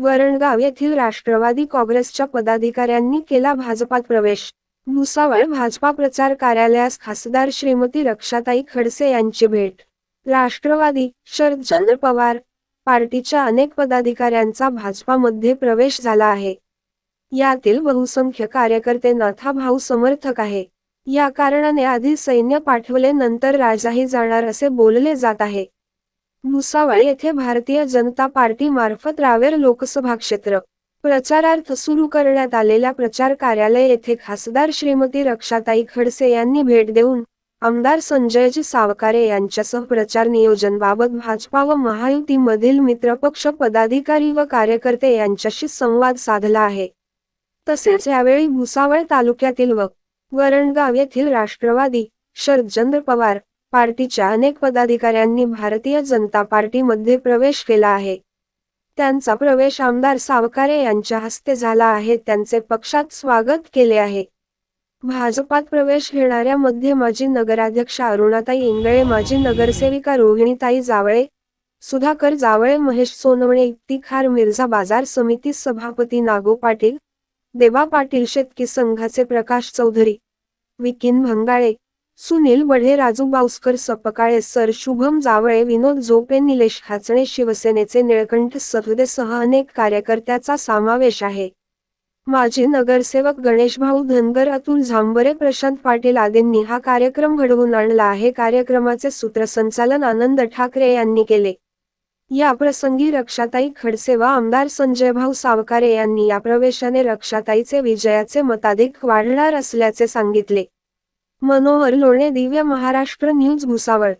वरणगाव येथील राष्ट्रवादी काँग्रेसच्या पदाधिकाऱ्यांनी केला भाजपात प्रवेश. भुसावळ भाजपा प्रचार कार्यालयास खासदार श्रीमती रक्षाताई खडसे यांची भेट. राष्ट्रवादी शरदचंद्र पवार पार्टीच्या अनेक पदाधिकाऱ्यांचा भाजपामध्ये प्रवेश झाला आहे. यातील बहुसंख्य कार्यकर्ते नाथाभाऊ समर्थक आहे. या कारणाने आधी सैन्य पाठवले नंतर राजाही जाणार असे बोलले जात आहे. भुसावळ येथे भारतीय जनता पार्टी मार्फत रावेर लोकसभा क्षेत्र प्रचारार्थ सुरू करण्यात आलेल्या प्रचार कार्यालय येथे खासदार श्रीमती रक्षाताई खडसे यांनी भेट देऊन आमदार संजयजी सावकारे यांच्यासह प्रचार नियोजनबाबत भाजपा व महायुतीमधील मित्रपक्ष पदाधिकारी व कार्यकर्ते यांच्याशी संवाद साधला आहे. तसेच यावेळी भुसावळ तालुक्यातील व वरणगाव येथील राष्ट्रवादी शरदचंद्र पवार पार्टीच्या अनेक पदाधिकाऱ्यांनी भारतीय जनता पार्टीमध्ये प्रवेश केला आहे. त्यांचा प्रवेश आमदार सावकारे यांच्या हस्ते झाला आहे. त्यांचे पक्षात स्वागत केले आहे. भाजपात प्रवेश घेणाऱ्या मध्ये माजी नगराध्यक्ष अरुणाताई इंगळे माजी नगरसेविका रोहिणीताई जावळे सुधाकर जावळे महेश सोनवणे इफ्तिखार मिर्झा बाजार समिती सभापती नागो पाटील देवा पाटील शेतकी संघाचे प्रकाश चौधरी विकीन भंगाळे सुनील वढे राजू बावस्कर सपकाळे सर शुभम जावळे विनोद झोपे निलेश खाचणे शिवसेनेचे निळकंठ सफदेसह अनेक कार्यकर्त्याचा समावेश आहे. माजी नगरसेवक गणेशभाऊ धनगर अतुल झांबरे प्रशांत पाटील आदींनी हा कार्यक्रम घडवून आणला आहे. कार्यक्रमाचे सूत्रसंचालन आनंद ठाकरे यांनी केले. या प्रसंगी रक्षाताई खडसे व आमदार संजयभाऊ सावकारे यांनी या प्रवेशाने रक्षाताईचे विजयाचे मताधिक वाढणार असल्याचे सांगितले. मनोहर लोणे दिव्य महाराष्ट्र न्यूज भुसावळ.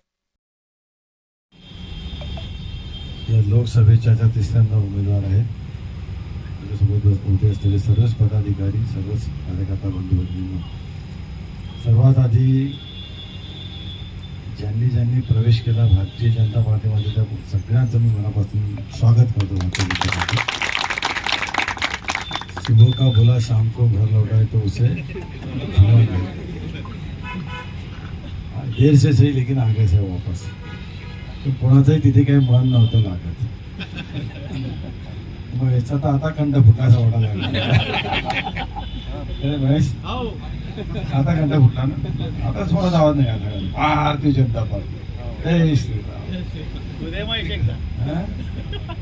या लोकसभेच्या ज्या तिसऱ्यांदा उमेदवार आहेत. त्याच्यासोबत उभे असलेले सर्वच पदाधिकारी सर्वच कार्यकर्ता बंधू भगिनींनो सर्वात आधी ज्यांनी ज्यांनी प्रवेश केला भारतीय जनता पार्टीमध्ये त्या सगळ्यांचं मी मनापासून स्वागत करतो भारतीय सुबह का बोला शाम को घर लौटाए तो उसे. देर से सही लेकिन आगे से वापस. पण कोणाचंही तिथे काही मन नव्हतं लागत. मग याचा तर आता कंठ फुटायचा वाटा लागला. महेश आता कंठ फुटला ना? आता थोडा आवाज नाही आला. भारतीय जनता पार्टी. जय श्रीराम?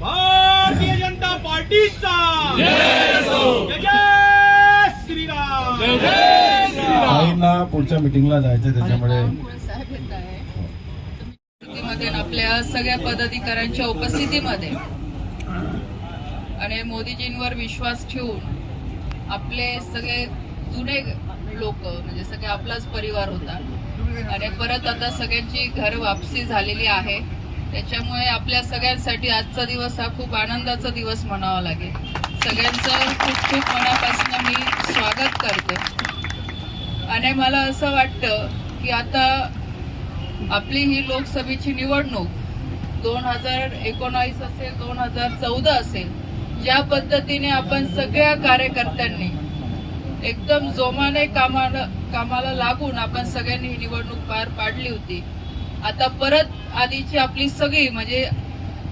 भारतीय जनता पार्टीचा. जय जय श्रीराम. आईंना पुढच्या मिटिंगला जायचं त्याच्यामुळे. मध्ये आपल्या सगळ्या पदाधिकाऱ्यांच्या उपस्थितीमध्ये. आणि मोदीजींवर विश्वास ठेवून आपले सगळे जुने लोक म्हणजे सगळे आपलाच परिवार होता. आणि परत आता सगळ्यांची घर वापसी झालेली आहे. त्याच्यामुळे आपल्या सगळ्यांसाठी आजचा दिवस हा खूप आनंदाचा दिवस म्हणावा लागेल. सगळ्यांचं खूप खूप मनापासून मी स्वागत करते. आणि मला असं वाटतं की आता आपली ही लोकसभेची निवडणूक दोन हजार एकोणावीस असेल दोन हजार चौदा असेल ज्या पद्धतीने आपण सगळ्या कार्यकर्त्यांनी एकदम जोमाने कामाला कामाला लागून आपण सगळ्यांनी ही निवडणूक पार पाडली होती. आता परत आधीची आपली सगळी म्हणजे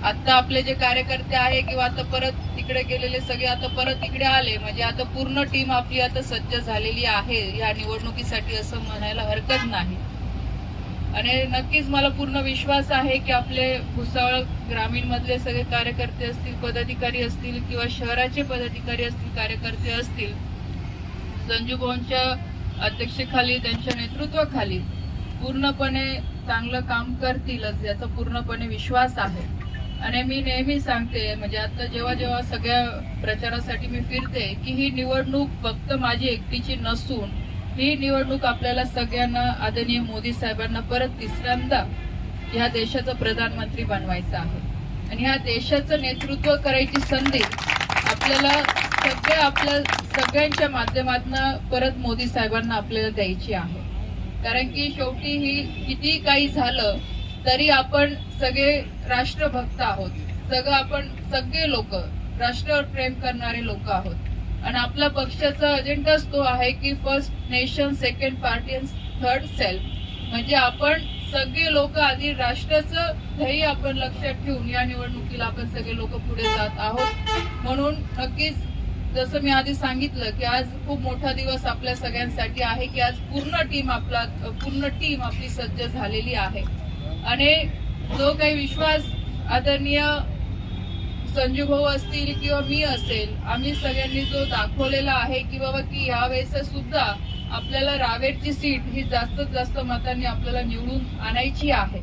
आता आपले जे कार्यकर्ते आहे किंवा आता परत तिकडे गेलेले सगळे आता परत इकडे आले म्हणजे आता पूर्ण टीम आपली आता सज्ज झालेली आहे या निवडणुकीसाठी असं म्हणायला हरकत नाही. आणि नक्कीच मला पूर्ण विश्वास आहे की आपले भुसावळ ग्रामीण मधले सगळे कार्यकर्ते असतील पदाधिकारी असतील किंवा शहराचे पदाधिकारी असतील कार्यकर्ते असतील संजू भाऊंच्या अध्यक्षेखाली त्यांच्या नेतृत्वाखाली पूर्णपणे चांगलं काम करतीलच याचा पूर्णपणे विश्वास आहे. आणि मी नेहमी सांगते म्हणजे आता जेव्हा जेव्हा सगळ्या प्रचारासाठी मी फिरते की ही निवडणूक फक्त माझी एकटीची नसून ही निवडणूक आपल्याला सगळ्यांना आदरणीय मोदी साहेबांना परत तिसऱ्यांदा ह्या देशाचं प्रधानमंत्री बनवायचं आहे. आणि ह्या देशाचं नेतृत्व करायची संधी आपल्याला सगळ्या आपल्या सगळ्यांच्या माध्यमातून परत मोदी साहेबांना आपल्याला द्यायची आहे. कारण की शेवटी ही किती काही झालं तरी आपण सगळे राष्ट्रभक्त आहोत. सगळं आपण सगळे लोक राष्ट्रावर प्रेम करणारे लोक आहोत. आणि आपल्या पक्षाचा अजेंडाच तो आहे की first nation second party and third self म्हणजे आपण सगळे लोक आधी राष्ट्राचं ध्येय आपण लक्षात ठेवून या निवडणुकीला आपण सगळे लोक पुढे जात आहोत. म्हणून नक्कीच जसं मी आधी सांगितलं की आज खूप मोठा दिवस आपल्या सगळ्यांसाठी आहे की आज पूर्ण टीम आपला पूर्ण टीम आपली सज्ज झालेली आहे. आणि जो काही विश्वास आदरणीय संजू भाऊ असतील किंवा मी असेल आम्ही सगळ्यांनी जो दाखवलेला आहे की बाबा की यावेळेस सुद्धा आपल्याला रावेरची सीट ही जास्तीत जास्त मतांनी आपल्याला निवडून आणायची आहे.